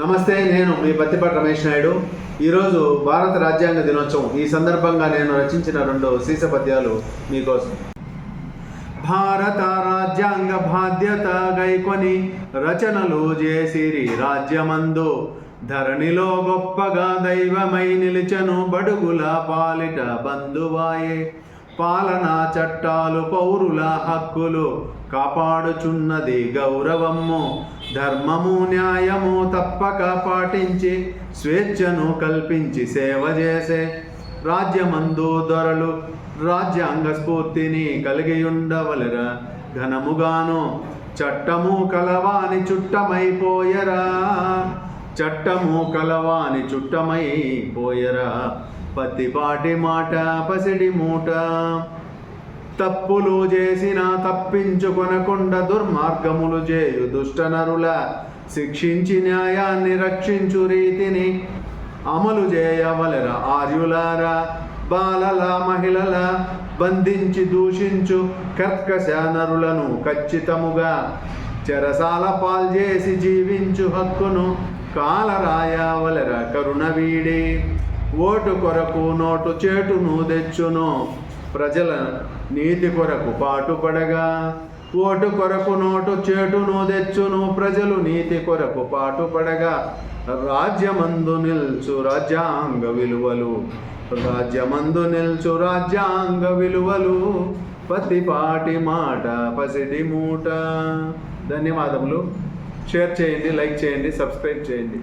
నమస్తే నేను మీ పత్తిపాటి రమేష్ నాయుడు. ఈరోజు భారత రాజ్యాంగ దినోత్సవం. ఈ సందర్భంగా నేను రచించిన రెండు సీస పద్యాలు మీకోసం. భారత రాజ్యాంగ బాధ్యత గైకొని రచనలు చేసిరి రాజ్యమందు. ధరణిలో గొప్పగా దైవమై నిలిచను బడుగుల పాలిట బంధువాయే. పాలనా చట్టాలు పౌరుల హక్కులు కాపాడుచున్నది గౌరవము ధర్మము న్యాయము తప్పక పాటించి స్వేచ్ఛను కల్పించి సేవ చేసే రాజ్యమందు దొరలు రాజ్యాంగ స్ఫూర్తిని కలిగి ఉండవలరా ఘనముగాను చట్టము కలవాని చుట్టమైపోయరా. చట్టము కలవాని చుట్టమైపోయరా. పత్తిపాటి మాట పసిడి మూట. తప్పులు చేసిన తప్పించుకొనకుండా దుర్మార్గములు చేయు దుష్టనరుల శిక్షించి న్యాయాన్ని రక్షించు రీతిని అమలు చేయవలర ఆర్యులారా. బాలల మహిళల బంధించి దూషించు కర్కశానరులను ఖచ్చితముగా. చెరసాల పాల్చేసి జీవించు హక్కును కాలరాయవలర కరుణ వీడి. ఓటు కొరకు నోటు చేటును తెచ్చును. ప్రజల నీతి కొరకు పాటుపడగా ఓటు కొరకు నోటు చేటును తెచ్చును. ప్రజలు నీతి కొరకు పాటుపడగా రాజ్యమందు నిల్చు రాజ్యాంగ విలువలు. రాజ్యమందు నిల్చు రాజ్యాంగ విలువలు. పతిపాటి మాట పసిడి మూట. ధన్యవాదములు. షేర్ చేయండి లైక్ చేయండి సబ్స్క్రైబ్ చేయండి.